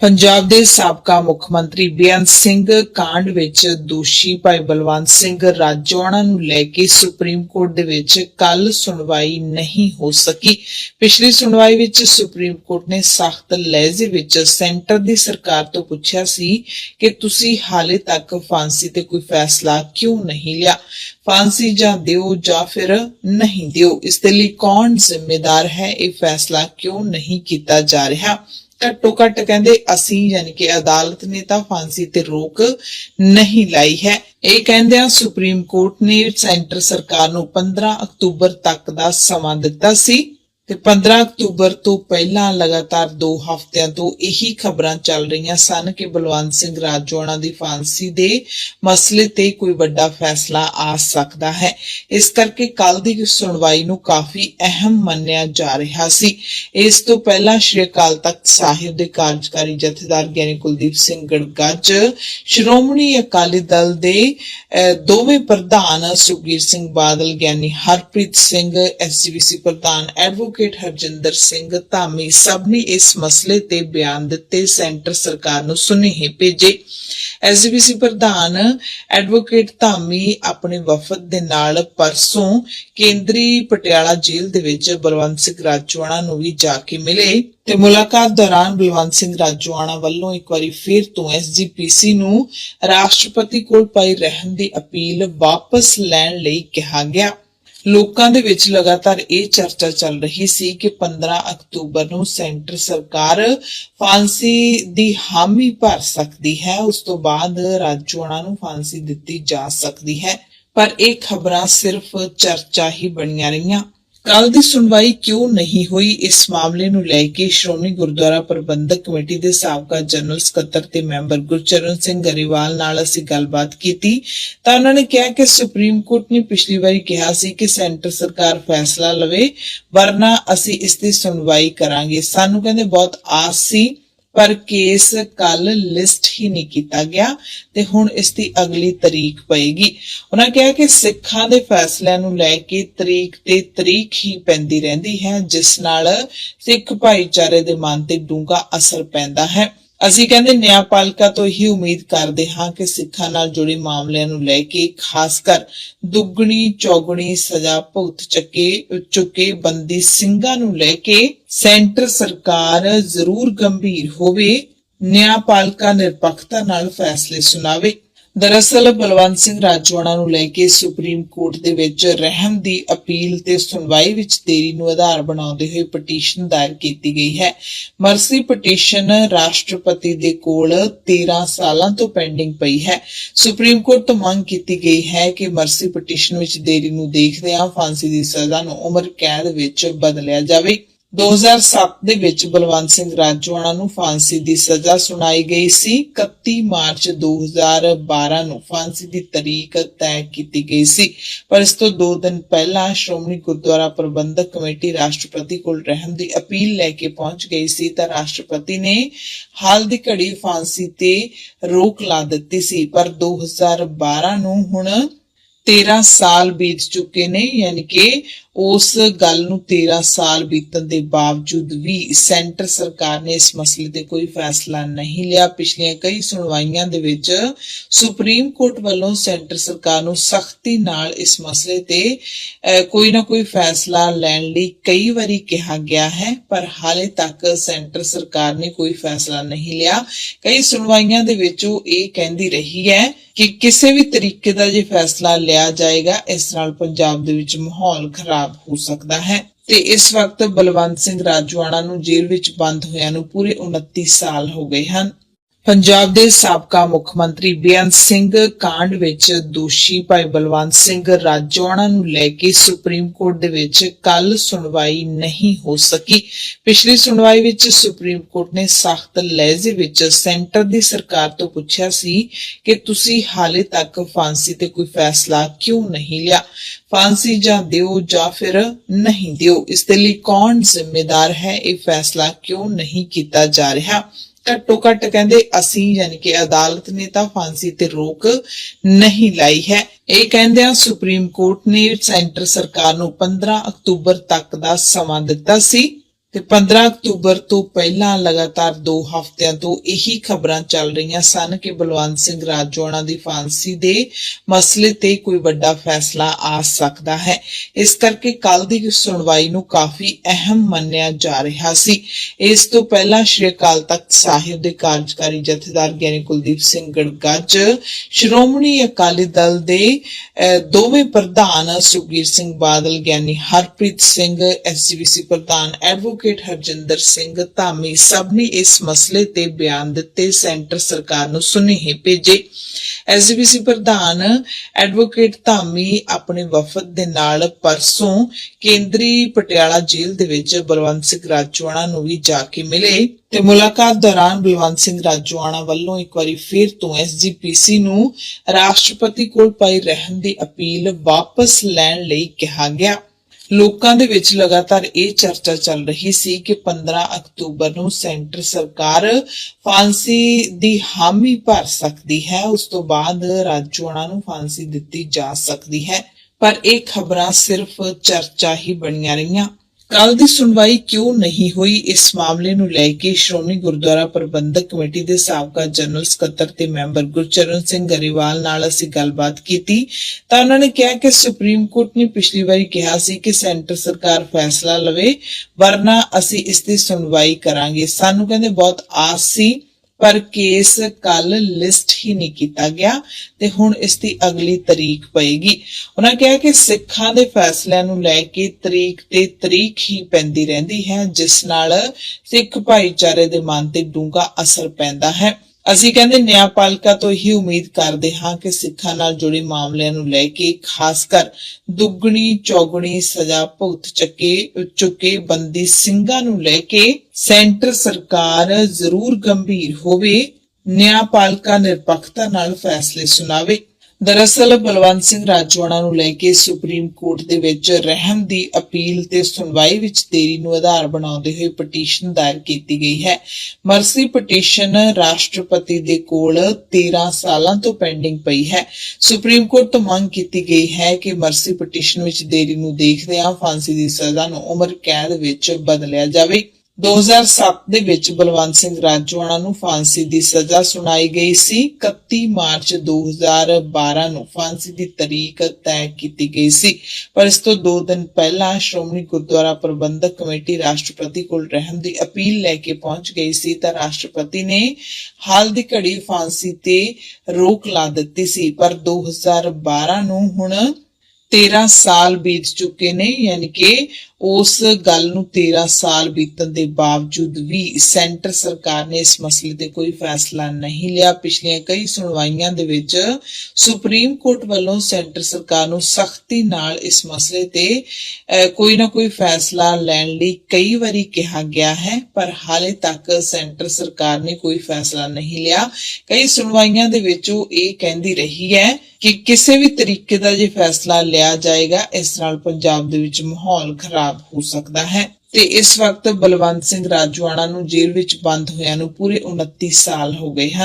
ਪੰਜਾਬ ਦੇ ਸਾਬਕਾ ਮੁੱਖ ਮੰਤਰੀ ਬੇਅੰਤ ਸਿੰਘ ਕਾਂਡ ਵਿੱਚ ਦੋਸ਼ੀ ਭਾਈ ਬਲਵੰਤ ਸਿੰਘ ਰਾਜੋਆਣਾ ਨੂੰ ਲੈ ਕੇ ਸੁਪਰੀਮ ਕੋਰਟ ਦੇ ਵਿੱਚ ਕੱਲ ਸੁਣਵਾਈ ਨਹੀਂ ਹੋ ਸਕੀ। ਪਿਛਲੀ ਸੁਣਵਾਈ ਵਿੱਚ ਸੁਪਰੀਮ ਕੋਰਟ ਨੇ ਸਖਤ ਲਹਿਜ਼ੇ ਵਿੱਚ ਸੈਂਟਰ ਦੀ ਸਰਕਾਰ ਤੋਂ ਪੁੱਛਿਆ ਸੀ ਕਿ ਤੁਸੀਂ ਹਾਲੇ ਤੱਕ ਫਾਂਸੀ ਤੇ ਕੋਈ ਫੈਸਲਾ ਕਿਉਂ ਨਹੀਂ ਲਿਆ? ਫਾਂਸੀ ਜਾਂ ਦਿਓ ਜਾਂ ਫਿਰ ਨਹੀਂ ਦਿਓ, ਇਸ ਦੇ ਲਈ ਕੌਣ ਜ਼ਿੰਮੇਦਾਰ ਹੈ? ਇਹ ਫੈਸਲਾ ਕਿਉਂ ਨਹੀਂ ਕੀਤਾ ਜਾ ਰਿਹਾ? ਘੱਟੋ ਘੱਟ ਕਹਿੰਦੇ ਅਸੀਂ ਯਾਨੀ ਕਿ ਅਦਾਲਤ ਨੇ ਤਾਂ ਫਾਂਸੀ ਤੇ ਰੋਕ ਨਹੀਂ ਲਾਈ ਹੈ। ਇਹ ਕਹਿੰਦੇ ਆ, ਸੁਪਰੀਮ ਕੋਰਟ ਨੇ ਸੈਂਟਰ ਸਰਕਾਰ ਨੂੰ 15 ਅਕਤੂਬਰ ਤੱਕ ਦਾ ਸਮਾਂ ਦਿੱਤਾ ਸੀ। ਤੇ 15 ਅਕਤੂਬਰ ਤੋਂ ਪਹਿਲਾਂ ਲਗਾਤਾਰ 2 ਹਫ਼ਤਿਆਂ ਤੋਂ ਇਹੀ ਖਬਰਾਂ ਚੱਲ ਰਹੀਆਂ ਸਨ ਕਿ ਬਲਵੰਤ ਸਿੰਘ ਰਾਜੋਆਣਾ ਦੀ ਫਾਂਸੀ ਦੇ ਮਸਲੇ ਤੇ ਕੋਈ ਵੱਡਾ ਫੈਸਲਾ ਆ ਸਕਦਾ ਹੈ। ਇਸ ਕਰਕੇ ਕੱਲ ਦੀ ਸੁਣਵਾਈ ਨੂੰ ਕਾਫੀ ਅਹਿਮ ਮੰਨਿਆ ਜਾ ਰਿਹਾ ਸੀ। ਇਸ ਤੋਂ ਪਹਿਲਾਂ ਸ਼੍ਰੀ ਅਕਾਲ ਤਖਤ ਸਾਹਿਬ ਦੇ ਕਾਰਜਕਾਰੀ ਜਥੇਦਾਰ ਗਿਆਨੀ ਕੁਲਦੀਪ ਸਿੰਘ ਗੜਗੱਜ ਸ਼੍ਰੋਮਣੀ ਅਕਾਲੀ ਦਲ ਦੇ ਦੋਵੇਂ ਪ੍ਰਧਾਨ ਸੁਖਬੀਰ ਸਿੰਘ ਬਾਦਲ, ਗਿਆਨੀ ਹਰਪ੍ਰੀਤ ਸਿੰਘ ਐਸਜੀਬੀਸੀ ਪ੍ਰਧਾਨ ਐਡਵੋਕੇਟ ਹਰਜਿੰਦਰ ਸਿੰਘ ਧਾਮੀ ਸਭ ਨੇ ਇਸ ਮਸਲੇ ਤੇ ਬਿਆਨ ਦਿੱਤੇ, ਸੈਂਟਰ ਸਰਕਾਰ ਨੂੰ ਸੁਨੇਹੇ ਭੇਜੇ। ਐਸਜੀਬੀਸੀ ਪ੍ਰਧਾਨ ਐਡਵੋਕੇਟ ਧਾਮੀ ਆਪਣੇ ਵਫਦ ਦੇ ਨਾਲ ਪਰਸੋਂ ਕੇਂਦਰੀ ਪਟਿਆਲਾ ਜੇਲ੍ਹ ਦੇ ਵਿੱਚ ਬਲਵੰਤ ਸਿੰਘ ਰਾਜੋਆਣਾ ਨੂੰ ਵੀ ਜਾ ਕੇ ਮਿਲੇ ਤੇ ਮੁਲਾਕਾਤ ਦੌਰਾਨ ਬਲਵੰਤ ਸਿੰਘ ਰਾਜੋਆਣਾ ਵੱਲੋਂ ਇੱਕ ਵਾਰੀ ਫਿਰ ਤੋਂ ਐਸਜੀਪੀਸੀ ਨੂੰ ਰਾਸ਼ਟਰਪਤੀ ਕੋਲ ਪਾਈ ਰਹਿਣ ਦੀ ਅਪੀਲ ਵਾਪਸ ਲੈਣ ਲਈ ਕਿਹਾ ਗਿਆ। ਲੋਕਾਂ ਦੇ ਵਿੱਚ ਲਗਾਤਾਰ ਇਹ ਚਰਚਾ ਚੱਲ ਰਹੀ ਸੀ ਕਿ 15 ਅਕਤੂਬਰ ਨੂੰ ਸੈਂਟਰ ਸਰਕਾਰ ਫਾਂਸੀ ਦੀ ਹਾਮੀ ਭਰ ਸਕਦੀ ਹੈ। ਉਸ ਤੋਂ ਬਾਅਦ ਰਾਜੋਆਣਾ ਨੂੰ ਫਾਂਸੀ ਦਿੱਤੀ ਜਾ ਸਕਦੀ ਹੈ। ਪਰ ਇਹ ਖਬਰਾਂ ਸਿਰਫ ਚਰਚਾ ਹੀ ਬਣੀਆਂ ਰਹੀਆਂ। ਕੱਲ ਦੀ ਸੁਣਵਾਈ ਕਿਉਂ ਨਹੀਂ ਹੋਈ? ਇਸ ਮਾਮਲੇ ਨੂੰ ਲੈ ਕੇ ਸ਼੍ਰੋਮਣੀ ਗੁਰਦੁਆਰਾ ਪ੍ਰਬੰਧਕ ਕਮੇਟੀ ਦੇ ਸਾਬਕਾ ਜਨਰਲ ਸਕੱਤਰ ਤੇ ਮੈਂਬਰ ਗੁਰਚਰਨ ਸਿੰਘ ਗਰੇਵਾਲ ਨਾਲ ਅਸੀਂ ਗੱਲਬਾਤ ਕੀਤੀ। ਤਾਂ ਉਹਨਾਂ ਨੇ ਕਿਹਾ ਕਿ ਸੁਪਰੀਮ ਕੋਰਟ ਨੇ ਪਿਛਲੀ ਵਾਰੀ ਕਿਹਾ ਸੀ ਕਿ ਸੈਂਟਰ ਸਰਕਾਰ ਫੈਸਲਾ ਲਵੇ, ਵਰਨਾ ਅਸੀਂ ਇਸ ਦੀ ਸੁਣਵਾਈ ਕਰਾਂਗੇ। ਸਾਨੂੰ ਕਹਿੰਦੇ ਬਹੁਤ ਆਸ ਸੀ ਪਰ ਕੇਸ ਕੱਲ ਲਿਸਟ ਹੀ ਨਹੀਂ ਕੀਤਾ ਗਿਆ ਤੇ ਹੁਣ ਇਸ ਦੀ ਅਗਲੀ ਤਰੀਕ ਪਏਗੀ। ਉਹਨਾਂ ਕਿਹਾ ਕਿ ਸਿੱਖਾਂ ਦੇ ਫੈਸਲਿਆਂ ਨੂੰ ਲੈ ਕੇ ਤਰੀਕ ਤੇ ਤਰੀਕ ਹੀ ਪੈਂਦੀ ਰਹਿੰਦੀ ਹੈ, ਜਿਸ ਨਾਲ ਸਿੱਖ ਭਾਈਚਾਰੇ ਦੇ ਮਨ ਤੇ ਡੂੰਘਾ ਅਸਰ ਪੈਂਦਾ ਹੈ। ਅਸੀਂ ਕਹਿੰਦੇ ਨਿਆਂਪਾਲਿਕਾ ਤੋਂ ਹੀ ਉਮੀਦ ਕਰਦੇ ਹਾਂ ਕਿ ਸਿੱਖਾਂ ਨਾਲ ਜੁੜੇ ਮਾਮਲਿਆਂ ਨੂੰ ਲੈ ਕੇ ਖਾਸ ਕਰ ਦੁੱਗਣੀ, ਚੌਗਣੀ ਸਜ਼ਾ ਭੁਗਤ ਚੱਕੇ, ਚੁੱਕੇ ਬੰਦੀ ਸਿੰਘਾਂ ਨੂੰ ਲੈ ਕੇ ਸੈਂਟਰ ਸਰਕਾਰ ਜ਼ਰੂਰ ਗੰਭੀਰ ਹੋਵੇ ਨਿਆਂਪਾਲਿਕਾ ਨਿਰਪੱਖਤਾ ਨਾਲ ਫੈਸਲੇ ਸੁਣਾਵੇ। ਦਰਅਸਲ ਬਲਵੰਤ ਸਿੰਘ ਰਾਜਵਾੜਾ ਨੂੰ ਲੈ ਕੇ ਸੁਪਰੀਮ ਕੋਰਟ ਦੇ ਵਿੱਚ ਰਹਿਮ ਦੀ ਅਪੀਲ ਤੇ ਸੁਣਵਾਈ ਵਿੱਚ ਦੇਰੀ ਨੂੰ ਆਧਾਰ ਬਣਾਉਂਦੇ ਹੋਏ ਪਟੀਸ਼ਨ ਦਾਇਰ ਕੀਤੀ ਗਈ ਹੈ। ਮਰਸੀ ਪਟੀਸ਼ਨ ਰਾਸ਼ਟਰਪਤੀ ਦੇ ਕੋਲ 13 ਸਾਲਾਂ ਤੋਂ ਪੈਂਡਿੰਗ ਪਈ ਹੈ। ਸੁਪਰੀਮ ਕੋਰਟ ਤੋਂ ਮੰਗ ਕੀਤੀ ਗਈ ਹੈ ਕਿ ਮਰਸੀ ਪਟੀਸ਼ਨ ਵਿੱਚ ਦੇਰੀ ਨੂੰ ਦੇਖਦਿਆਂ ਫਾਂਸੀ ਦੀ ਸਜ਼ਾ ਨੂੰ ਉਮਰ ਕੈਦ ਵਿੱਚ ਬਦਲਿਆ ਜਾਵੇ। 2007 ਦੇ ਵਿੱਚ ਬਲਵੰਤ ਸਿੰਘ ਰਾਜੋਆਣਾ ਨੂੰ ਫਾਂਸੀ ਦੀ ਸਜ਼ਾ ਸੁਣਾਈ ਗਈ ਸੀ। 31 ਮਾਰਚ 2012 ਨੂੰ ਫਾਂਸੀ ਦੀ ਤਰੀਕ ਤੈਅ ਕੀਤੀ ਗਈ ਸੀ। ਪਰ ਇਸ ਤੋਂ 2 ਦਿਨ ਪਹਿਲਾਂ ਸ਼੍ਰੋਮਣੀ ਗੁਰਦੁਆਰਾ ਪ੍ਰਬੰਧਕ ਕਮੇਟੀ ਰਾਸ਼ਟਰਪਤੀ ਕੋਲ ਰਹਿਣ ਦੀ ਅਪੀਲ ਲੈ ਕੇ ਪਹੁੰਚ ਗਈ ਸੀ ਤਾਂ ਰਾਸ਼ਟਰਪਤੀ ਨੇ ਹਾਲ ਦੀ ਘੜੀ ਫਾਂਸੀ ਤੇ ਰੋਕ ਲਾ ਦਿੱਤੀ ਸੀ। ਪਰ 2012 ਨੂੰ ਹੁਣ 13 ਸਾਲ ਬੀਤ ਚੁੱਕੇ ਨੇ, ਯਾਨੀ ਕਿ ਉਸ ਗੱਲ ਨੂੰ 13 ਸਾਲ ਬੀਤਣ ਦੇ ਬਾਵਜੂਦ ਵੀ ਸੈਂਟਰ ਸਰਕਾਰ ਨੇ ਇਸ ਮਸਲੇ ਤੇ ਕੋਈ ਫੈਸਲਾ ਨਹੀਂ ਲਿਆ। ਪਿਛਲੀਆਂ ਕਈ ਸੁਣਵਾਈਆਂ ਦੇ ਵਿੱਚ ਸੁਪਰੀਮ ਕੋਰਟ ਵੱਲੋਂ ਸੈਂਟਰ ਸਰਕਾਰ ਨੂੰ ਸਖਤੀ ਨਾਲ ਇਸ ਮਸਲੇ ਤੇ ਕੋਈ ਨਾ ਕੋਈ ਫੈਸਲਾ ਲੈਣ ਲਈ ਕਈ ਵਾਰੀ ਕਿਹਾ ਗਿਆ ਹੈ, ਪਰ ਹਾਲੇ ਤੱਕ ਸੈਂਟਰ ਸਰਕਾਰ ਨੇ ਕੋਈ ਫੈਸਲਾ ਨਹੀਂ ਲਿਆ। ਕਈ ਸੁਣਵਾਈਆਂ ਦੇ ਵਿੱਚ ਉਹ ਇਹ ਕਹਿੰਦੀ ਰਹੀ ਹੈ ਕਿ ਕਿਸੇ ਵੀ ਤਰੀਕੇ ਦਾ ਜੇ ਫੈਸਲਾ ਲਿਆ ਜਾਏਗਾ, ਇਸ ਨਾਲ ਪੰਜਾਬ ਦੇ ਵਿੱਚ ਮਾਹੌਲ ਖਰਾਬ ਹੋ ਸਕਦਾ ਹੈ। ਤੇ ਇਸ ਵਕਤ ਬਲਵੰਤ ਸਿੰਘ ਰਾਜਵਾੜਾ ਨੂੰ ਜੇਲ੍ਹ ਵਿੱਚ ਬੰਦ ਹੋਇਆਂ ਨੂੰ ਪੂਰੇ 29 ਸਾਲ ਹੋ ਗਏ ਹਨ। ਪੰਜਾਬ ਦੇ ਸਾਬਕਾ ਮੁੱਖ ਮੰਤਰੀ ਬੇਅੰਤ ਸਿੰਘ ਕਾਂਡ ਵਿੱਚ ਦੋਸ਼ੀ ਭਾਈ ਬਲਵੰਤ ਸਿੰਘ ਰਾਜੋਆਣਾ ਨੂੰ ਲੈ ਕੇ ਸੁਪਰੀਮ ਕੋਰਟ ਦੇ ਵਿੱਚ ਕੱਲ ਸੁਣਵਾਈ ਨਹੀਂ ਹੋ ਸਕੀ। ਪਿਛਲੀ ਸੁਣਵਾਈ ਵਿੱਚ ਸੁਪਰੀਮ ਕੋਰਟ ਨੇ ਸਖਤ ਲਹਿਜ਼ੇ ਵਿੱਚ ਸੈਂਟਰ ਦੀ ਸਰਕਾਰ ਤੋਂ ਪੁੱਛਿਆ ਸੀ ਕਿ ਤੁਸੀਂ ਹਾਲੇ ਤੱਕ ਫਾਂਸੀ ਤੇ ਕੋਈ ਫੈਸਲਾ ਕਿਉਂ ਨਹੀਂ ਲਿਆ? ਫਾਂਸੀ ਜਾਂ ਦਿਓ ਜਾਂ ਫਿਰ ਨਹੀਂ ਦਿਓ, ਇਸ ਦੇ ਲਈ ਕੌਣ ਜ਼ਿੰਮੇਦਾਰ ਹੈ? ਇਹ ਫੈਸਲਾ ਕਿਉਂ ਨਹੀਂ ਕੀਤਾ ਜਾ ਰਿਹਾ? ਘੱਟੋ ਘੱਟ ਕਹਿੰਦੇ ਅਸੀਂ ਯਾਨੀ ਕਿ ਅਦਾਲਤ ਨੇ ਤਾਂ ਫਾਂਸੀ ਤੇ ਰੋਕ ਨਹੀਂ ਲਾਈ ਹੈ। ਇਹ ਕਹਿੰਦੇ ਆ ਸੁਪਰੀਮ ਕੋਰਟ ਨੇ ਸੈਂਟਰ ਸਰਕਾਰ ਨੂੰ 15 ਅਕਤੂਬਰ ਤੱਕ ਦਾ ਸਮਾਂ ਦਿੱਤਾ ਸੀ। ਤੇ 15 ਅਕਤੂਬਰ ਤੋਂ ਪਹਿਲਾਂ ਲਗਾਤਾਰ 2 ਹਫ਼ਤਿਆਂ ਤੋਂ ਇਹੀ ਖਬਰਾਂ ਚੱਲ ਰਹੀਆਂ ਸਨ ਕਿ ਬਲਵੰਤ ਸਿੰਘ ਰਾਜੋਆਣਾ ਦੀ ਫਾਂਸੀ ਦੇ ਮਸਲੇ ਤੇ ਕੋਈ ਵੱਡਾ ਫੈਸਲਾ ਆ ਸਕਦਾ ਹੈ। ਇਸ ਕਰਕੇ ਕੱਲ ਦੀ ਸੁਣਵਾਈ ਨੂੰ ਕਾਫੀ ਅਹਿਮ ਮੰਨਿਆ ਜਾ ਰਿਹਾ ਸੀ। ਇਸ ਤੋਂ ਪਹਿਲਾਂ ਸ਼੍ਰੀ ਅਕਾਲ ਤਖਤ ਸਾਹਿਬ ਦੇ ਕਾਰਜਕਾਰੀ ਜਥੇਦਾਰ ਗਿਆਨੀ ਕੁਲਦੀਪ ਸਿੰਘ ਗੜਗੱਜ, ਸ਼੍ਰੋਮਣੀ ਅਕਾਲੀ ਦਲ ਦੇ ਦੋਵੇਂ ਪ੍ਰਧਾਨ ਸੁਖਬੀਰ ਸਿੰਘ ਬਾਦਲ, ਗਿਆਨੀ ਹਰਪ੍ਰੀਤ ਸਿੰਘ ਐਸਜੀਬੀਸੀ ਪ੍ਰਧਾਨ ਐਡਵੋਕੇਟ ਹਰਜਿੰਦਰ ਸਿੰਘ ਧਾਮੀ ਸਭ ਨੇ ਇਸ ਮਸਲੇ ਤੇ ਬਿਆਨ ਦਿੱਤੇ। ਸੈਂਟਰ ਸਰਕਾਰ ਨੂੰ ਸੁਨੇਹੇ ਭੇਜੇ। ਐਸਜੀਬੀਸੀ ਪ੍ਰਧਾਨ ਐਡਵੋਕੇਟ ਧਾਮੀ ਆਪਣੇ ਵਫਦ ਦੇ ਨਾਲ ਪਰਸੋਂ ਕੇਂਦਰੀ ਪਟਿਆਲਾ ਜੇਲ੍ਹ ਦੇ ਵਿੱਚ ਬਲਵੰਤ ਸਿੰਘ ਰਾਜੋਆਣਾ ਨੂੰ ਵੀ ਜਾ ਕੇ ਮਿਲੇ ਤੇ ਮੁਲਾਕਾਤ ਦੌਰਾਨ ਬਲਵੰਤ ਸਿੰਘ ਰਾਜੋਆਣਾ ਵੱਲੋਂ ਇੱਕ ਵਾਰੀ ਫਿਰ ਤੋਂ ਐਸਜੀਪੀਸੀ ਨੂੰ ਰਾਸ਼ਟਰਪਤੀ ਕੋਲ ਪਾਈ ਰਹਿਣ ਦੀ ਅਪੀਲ ਵਾਪਸ ਲੈਣ ਲਈ ਕਿਹਾ ਗਿਆ। ਲੋਕਾਂ ਦੇ ਵਿੱਚ ਲਗਾਤਾਰ ਇਹ ਚਰਚਾ ਚੱਲ ਰਹੀ ਸੀ ਕਿ 15 ਅਕਤੂਬਰ ਨੂੰ ਸੈਂਟਰ ਸਰਕਾਰ ਫਾਂਸੀ ਦੀ ਹਾਮੀ ਭਰ ਸਕਦੀ ਹੈ। ਉਸ ਤੋਂ ਬਾਅਦ ਰਾਜੋਆਣਾ ਨੂੰ ਫਾਂਸੀ ਦਿੱਤੀ ਜਾ ਸਕਦੀ ਹੈ। ਪਰ ਇਹ ਖਬਰਾਂ ਸਿਰਫ ਚਰਚਾ ਹੀ ਬਣੀਆਂ ਰਹੀਆਂ। ਕੱਲ ਦੀ ਸੁਣਵਾਈ ਕਿਉਂ ਨਹੀਂ ਹੋਈ? ਇਸ ਮਾਮਲੇ ਨੂੰ ਲੈ ਕੇ ਸ਼੍ਰੋਮਣੀ ਗੁਰਦੁਆਰਾ ਪ੍ਰਬੰਧਕ ਕਮੇਟੀ ਦੇ ਸਾਬਕਾ ਜਨਰਲ ਸਕੱਤਰ ਤੇ ਮੈਂਬਰ ਗੁਰਚਰਨ ਸਿੰਘ ਗਰੇਵਾਲ ਨਾਲ ਅਸੀਂ ਗੱਲਬਾਤ ਕੀਤੀ। ਤਾਂ ਉਹਨਾਂ ਨੇ ਕਿਹਾ ਕਿ ਸੁਪਰੀਮ ਕੋਰਟ ਨੇ ਪਿਛਲੀ ਵਾਰੀ ਕਿਹਾ ਸੀ ਕਿ ਸੈਂਟਰ ਸਰਕਾਰ ਫੈਸਲਾ ਲਵੇ, ਵਰਨਾ ਅਸੀਂ ਇਸ ਦੀ ਸੁਣਵਾਈ ਕਰਾਂਗੇ। ਸਾਨੂੰ ਕਹਿੰਦੇ ਬਹੁਤ ਆਸ ਸੀ ਪਰ ਕੇਸ ਕੱਲ ਲਿਸਟ ਹੀ ਨਹੀਂ ਕੀਤਾ ਗਿਆ ਤੇ ਹੁਣ ਇਸ ਦੀ ਅਗਲੀ ਤਰੀਕ ਪਏਗੀ। ਉਹਨਾਂ ਕਿਹਾ ਕਿ ਸਿੱਖਾਂ ਦੇ ਫੈਸਲਿਆਂ ਨੂੰ ਲੈ ਕੇ ਤਰੀਕ ਤੇ ਤਰੀਕ ਹੀ ਪੈਂਦੀ ਰਹਿੰਦੀ ਹੈ, ਜਿਸ ਨਾਲ ਸਿੱਖ ਭਾਈਚਾਰੇ ਦੇ ਮਨ ਤੇ ਡੂੰਘਾ ਅਸਰ ਪੈਂਦਾ ਹੈ। ਅਸੀਂ ਕਹਿੰਦੇ ਨਿਆਂਪਾਲਿਕਾ ਤੋਂ ਹੀ ਉਮੀਦ ਕਰਦੇ ਹਾਂ ਕਿ ਸਿੱਖਾਂ ਨਾਲ ਜੁੜੇ ਮਾਮਲਿਆਂ ਨੂੰ ਲੈ ਕੇ ਖਾਸ ਕਰ ਦੁੱਗਣੀ ਚੌਗਣੀ ਸਜ਼ਾ ਭੁਗਤ ਚੱਕੇ, ਚੁੱਕੇ ਬੰਦੀ ਸਿੰਘਾਂ ਨੂੰ ਲੈ ਕੇ ਸੈਂਟਰ ਸਰਕਾਰ ਜ਼ਰੂਰ ਗੰਭੀਰ ਹੋਵੇ, ਨਿਆਂਪਾਲਿਕਾ ਨਿਰਪੱਖਤਾ ਨਾਲ ਫੈਸਲੇ ਸੁਣਾਵੇ। ਦਰਅਸਲ ਬਲਵੰਤ ਸਿੰਘ ਰਾਜੋਆਣਾ ਨੂੰ ਲੈ ਕੇ ਸੁਪਰੀਮ ਕੋਰਟ ਦੇ ਵਿੱਚ ਰਹਿਮ ਦੀ ਅਪੀਲ ਤੇ ਸੁਣਵਾਈ ਵਿੱਚ ਦੇਰੀ ਨੂੰ ਆਧਾਰ ਬਣਾਉਂਦੇ ਹੋਏ ਪਟੀਸ਼ਨ ਦਾਇਰ ਕੀਤੀ ਗਈ ਹੈ। ਮਰਸੀ ਪਟੀਸ਼ਨ ਰਾਸ਼ਟਰਪਤੀ ਦੇ ਕੋਲ 13 ਸਾਲਾਂ ਤੋਂ ਪੈਂਡਿੰਗ ਪਈ ਹੈ। ਸੁਪਰੀਮ ਕੋਰਟ ਤੋਂ ਮੰਗ ਕੀਤੀ ਗਈ ਹੈ ਕਿ ਮਰਸੀ ਪਟੀਸ਼ਨ ਵਿੱਚ ਦੇਰੀ ਨੂੰ ਦੇਖਦਿਆਂ ਫਾਂਸੀ ਦੀ ਸਜ਼ਾ ਨੂੰ ਉਮਰ ਕੈਦ ਵਿੱਚ ਬਦਲਿਆ ਜਾਵੇ। 2007 ਦੇ ਵਿੱਚ ਬਲਵੰਤ ਸਿੰਘ ਰਾਜੋਆਣਾ ਨੂੰ ਫਾਂਸੀ ਦੀ ਸਜ਼ਾ ਸੁਣਾਈ ਗਈ ਸੀ। 31 ਮਾਰਚ 2012 ਨੂੰ ਫਾਂਸੀ ਦੀ ਤਾਰੀਖ ਤੈਅ ਕੀਤੀ ਗਈ ਸੀ। ਪਰ ਇਸ ਤੋਂ 2 ਦਿਨ ਪਹਿਲਾਂ ਸ਼੍ਰੋਮਣੀ ਗੁਰਦੁਆਰਾ ਪ੍ਰਬੰਧਕ ਕਮੇਟੀ ਰਾਸ਼ਟਰਪਤੀ ਕੋਲ ਰਹਿਮ ਦੀ ਅਪੀਲ ਲੈ ਕੇ ਪਹੁੰਚ ਗਈ ਸੀ ਤਾਂ ਰਾਸ਼ਟਰਪਤੀ ਨੇ ਹਾਲ ਦੀ ਘੜੀ ਫਾਂਸੀ ਤੇ ਰੋਕ ਲਾ ਦਿੱਤੀ ਸੀ। ਪਰ 2012 ਨੂੰ ਹੁਣ 13 ਸਾਲ ਬੀਤ ਚੁੱਕੇ ਨੇ, ਯਾਨੀ ਕਿ ਉਸ ਗੱਲ ਨੂੰ 13 ਸਾਲ ਬੀਤਣ ਦੇ ਬਾਵਜੂਦ ਵੀ ਸੈਂਟਰ ਸਰਕਾਰ ਨੇ ਇਸ ਮਸਲੇ ਤੇ ਕੋਈ ਫੈਸਲਾ ਨਹੀਂ ਲਿਆ। ਪਿਛਲੀਆਂ ਕਈ ਸੁਣਵਾਈਆਂ ਦੇ ਵਿੱਚ ਸੁਪਰੀਮ ਕੋਰਟ ਵੱਲੋਂ ਸੈਂਟਰ ਸਰਕਾਰ ਨੂੰ ਸਖਤੀ ਨਾਲ ਇਸ ਮਸਲੇ ਤੇ ਕੋਈ ਨਾ ਕੋਈ ਫੈਸਲਾ ਲੈਣ ਲਈ ਕਈ ਵਾਰੀ ਕਿਹਾ ਗਿਆ ਹੈ, ਪਰ ਹਾਲੇ ਤੱਕ ਸੈਂਟਰ ਸਰਕਾਰ ਨੇ ਕੋਈ ਫੈਸਲਾ ਨਹੀਂ ਲਿਆ। ਕਈ ਸੁਣਵਾਈਆਂ ਦੇ ਵਿੱਚ ਉਹ ਇਹ ਕਹਿੰਦੀ ਰਹੀ ਹੈ ਕਿ ਕਿਸੇ ਵੀ ਤਰੀਕੇ ਦਾ ਜੇ ਫੈਸਲਾ ਲਿਆ ਜਾਏਗਾ, ਇਸ ਨਾਲ ਪੰਜਾਬ ਦੇ ਵਿੱਚ ਮਾਹੌਲ ਖਰਾਬ ਹੋ ਸਕਦਾ ਹੈ। ਤੇ ਇਸ ਵਕਤ ਬਲਵੰਤ ਸਿੰਘ ਰਾਜੋਆਣਾ ਨੂੰ ਜੇਲ੍ਹ ਵਿੱਚ ਬੰਦ ਹੋਇਆਂ ਨੂੰ ਪੂਰੇ 29 ਸਾਲ ਹੋ ਗਏ ਹਨ।